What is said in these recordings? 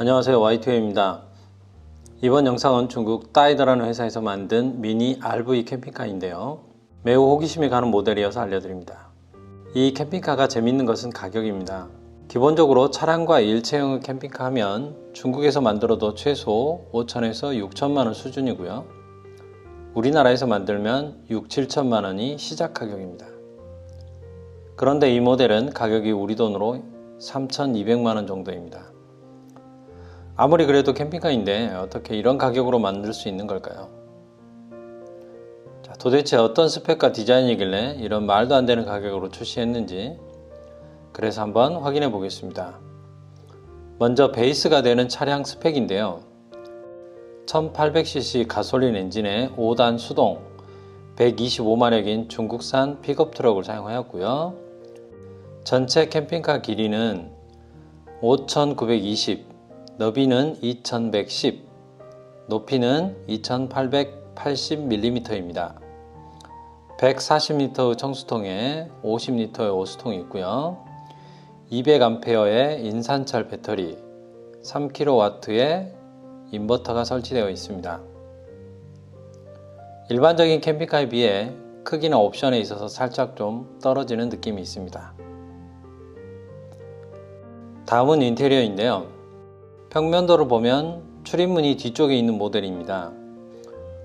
안녕하세요 Y2A입니다. 이번 영상은 중국 따이더라는 회사에서 만든 미니 RV 캠핑카인데요. 매우 호기심이 가는 모델이어서 알려드립니다. 이 캠핑카가 재밌는 것은 가격입니다. 기본적으로 차량과 일체형의 캠핑카 하면 중국에서 만들어도 최소 5천에서 6천만 원 수준이고요. 우리나라에서 만들면 6, 7천만 원이 시작 가격입니다. 그런데 이 모델은 가격이 우리 돈으로 3,200만 원 정도입니다. 아무리 그래도 캠핑카인데 어떻게 이런 가격으로 만들 수 있는 걸까요? 자, 도대체 어떤 스펙과 디자인이길래 이런 말도 안 되는 가격으로 출시했는지 그래서 한번 확인해 보겠습니다. 먼저 베이스가 되는 차량 스펙인데요. 1800cc 가솔린 엔진의 5단 수동 125마력인 중국산 픽업 트럭을 사용하였고요. 전체 캠핑카 길이는 5920, 너비는 2110, 높이는 2880mm입니다. 140L의 청수통에 50L의 오수통이 있고요. 200A의 인산철 배터리, 3kW의 인버터가 설치되어 있습니다. 일반적인 캠핑카에 비해 크기나 옵션에 있어서 살짝 좀 떨어지는 느낌이 있습니다. 다음은 인테리어인데요. 평면도를 보면 출입문이 뒤쪽에 있는 모델입니다.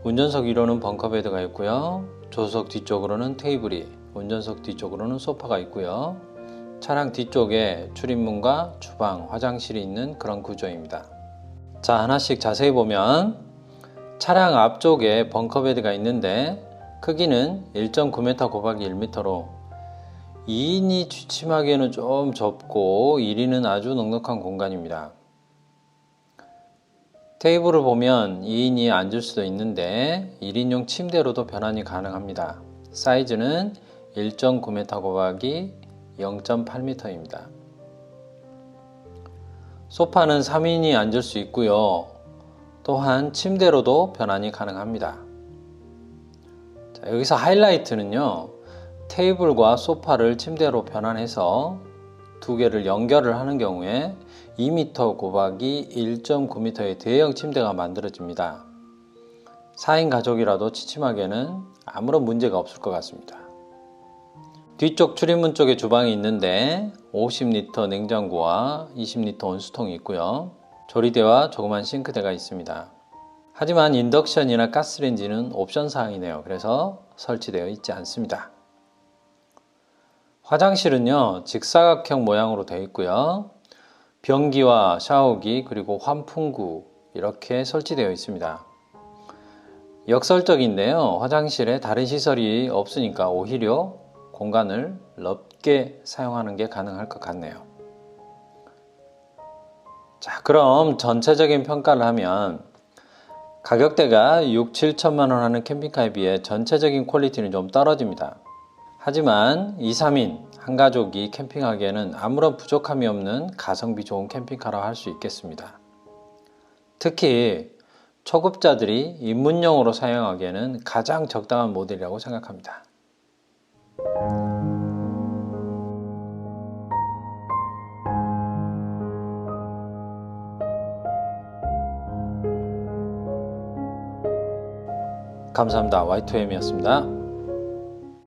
운전석 위로는 벙커베드가 있고요. 조수석 뒤쪽으로는 테이블이, 운전석 뒤쪽으로는 소파가 있고요. 차량 뒤쪽에 출입문과 주방, 화장실이 있는 그런 구조입니다. 자, 하나씩 자세히 보면 차량 앞쪽에 벙커베드가 있는데 크기는 1.9m 곱하기 1m로 2인이 취침하기에는 좀 좁고 1인은 아주 넉넉한 공간입니다. 테이블을 보면 2인이 앉을 수도 있는데 1인용 침대로도 변환이 가능합니다. 사이즈는 1.9m 곱하기 0.8m입니다. 소파는 3인이 앉을 수 있고요. 또한 침대로도 변환이 가능합니다. 자, 여기서 하이라이트는요. 테이블과 소파를 침대로 변환해서 두 개를 연결을 하는 경우에 2m 곱하기 1.9m의 대형 침대가 만들어집니다. 4인 가족이라도 취침하기에는 아무런 문제가 없을 것 같습니다. 뒤쪽 출입문 쪽에 주방이 있는데 50L 냉장고와 20L 온수통이 있고요. 조리대와 조그만 싱크대가 있습니다. 하지만 인덕션이나 가스레인지는 옵션 사항이네요. 그래서 설치되어 있지 않습니다. 화장실은요, 직사각형 모양으로 되어 있고요. 변기와 샤워기 그리고 환풍구 이렇게 설치되어 있습니다. 역설적인데요. 화장실에 다른 시설이 없으니까 오히려 공간을 넓게 사용하는 게 가능할 것 같네요. 자, 그럼 전체적인 평가를 하면 가격대가 6, 7천만 원 하는 캠핑카에 비해 전체적인 퀄리티는 좀 떨어집니다. 하지만 2, 3인 한 가족이 캠핑하기에는 아무런 부족함이 없는 가성비 좋은 캠핑카라 할 수 있겠습니다. 특히 초급자들이 입문용으로 사용하기에는 가장 적당한 모델이라고 생각합니다. 감사합니다. Y2M이었습니다.